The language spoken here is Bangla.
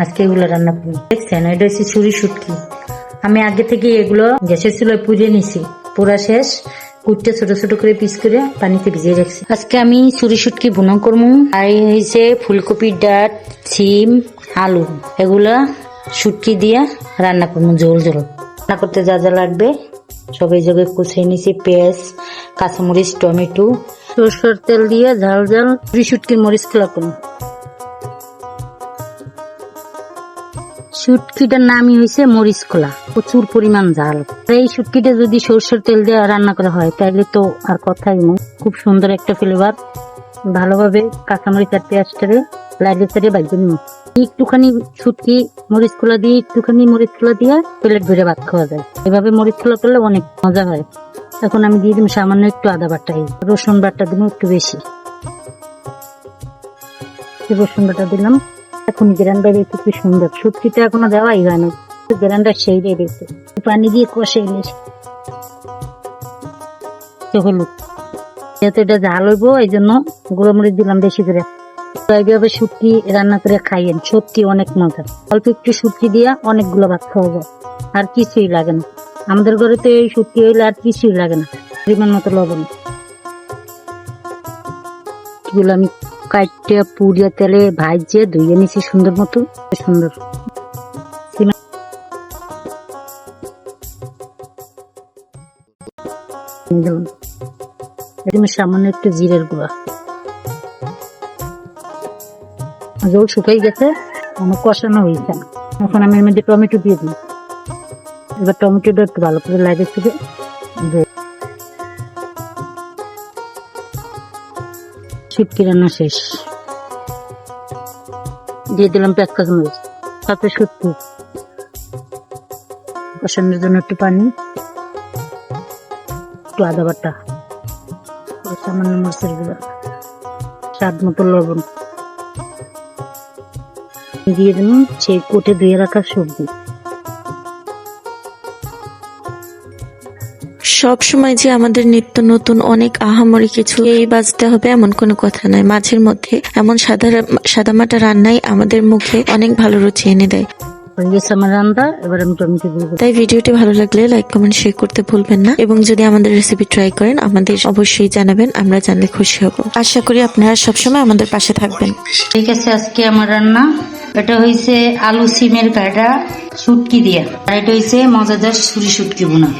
আজকে এগুলো রান্না করব দেখছেন, এটা হচ্ছে ছুরি শুটকি। আমি আগে থেকে এগুলো গ্যাসের চুলায় পুড়ে নিছি। পুরা শেষ। কুটতে ছোট ছোট করে পিস করে পানিতে ভিজিয়ে রাখছি। আজকে আমি ছুরি শুটকি বুনা করব আর হয়েছে ফুলকপির ডাট সিম আলু। এগুলা শুটকি দিয়ে রান্না করব জোল জোল। রান্না করতে যা যা লাগবে সবাই জায়গায় কুচিয়ে নিছি পেঁয়াজ, কাঁচামরিচ, টমেটো। সরষের তেল দিয়ে ঝাল ঝাল ছুরি শুটকির মরিচ খোলা করব শুটকিটার নামই হয়েছে মরিচ খোলা। প্রচুর পরিমাণ আর এই শুটকিটা যদি সরষের তেল দিয়ে রান্না করা হয় তাহলে তো আর কথাই নেই। খুব সুন্দর একটা ফ্লেভার ভালোভাবে কাঁচামরিচ আর পেঁয়াজটারে লাইলে সারিয়ে বাইরে নিই একটুখানি শুটকি মরিচ খোলা দিয়ে, একটুখানি মরিচ খোলা দিয়ে প্লেট ভরে ভাত খাওয়া যায়। এভাবে মরিচ খোলা করলে অনেক মজা হয়। এখন আমি দিয়ে দিম সামান্য একটু আদা বাটা। রসুন বাটা দিব একটু বেশি। রসুন বাটা দিলাম। এখন গ্রান্ডা দেখতে কি সুন্দর। শুটকিটা এখনও দেওয়াই হয় না গ্রান্ডা সেই দিয়ে দিয়েছে পানি দিয়ে কষে নিয়েছে। তো হলুদ যেহেতু এটা ঝাল হইবো, এই জন্য গুঁড়ো মরিচ দিলাম বেশি করে। এইভাবে শুটকি রান্না করে খাইয়েন সত্যি অনেক মজা অল্প একটু শুটকি দিয়া অনেকগুলো ভাত খাওয়া যায়। আর কিছুই লাগে না। আমাদের ঘরে তো এই শুটকি হইলে আর কিছুই লাগে না। পরিমাণ মতো লবণ। এগুলো আমি কাটতে পুড়িয়ে তেলে ভাজছে ধুয়ে নিছি সুন্দর মতো, সুন্দর। সামান্য একটু জিরের গুঁড়া। জল শুকাই গেছে, আমার কষানো হয়েছে। এখন আমি এর মধ্যে টমেটো দিয়ে দিই। এবার টমেটোটা একটু ভালো করে লাগে শুটকি রান্না শেষ। দিয়ে দিলাম পেঁয়াজ, কাঁচামরিচ। তাতে শুটকি। কষানোর জন্য একটু পানি। একটু আদা বাটা। সামান্য মরিচের গুঁড়া। স্বাদ মতো লবণ। দিয়ে দিলাম সেই কোটে ধুয়ে রাখা সবজি। সব সময় যে আমাদের নিত্য নতুন অনেক আহামরি কিছু এই বাজতে হবে এমন কোনো কথা নাই মাঝের মধ্যে এমন সাদা সাদামাটা রান্নাই আমাদের মুখে অনেক ভালো রুচি এনে দেয়। তাই ভিডিওটি ভালো লাগলে লাইক কমেন্ট শেয়ার করতে ভুলবেন না। এবং যদি আমাদের রেসিপি ট্রাই করেন আমাদের অবশ্যই জানাবেন আমরা জানলে খুশি হব। আশা করি আপনারা সবসময় আমাদের পাশে থাকবেন। ঠিক আছে আজকে আমার রান্না। এটা হয়েছে আলু সিমের কাটা শুটকি দিয়া। আর এটা হয়েছে মজাদার ছুরি শুটকি বোনা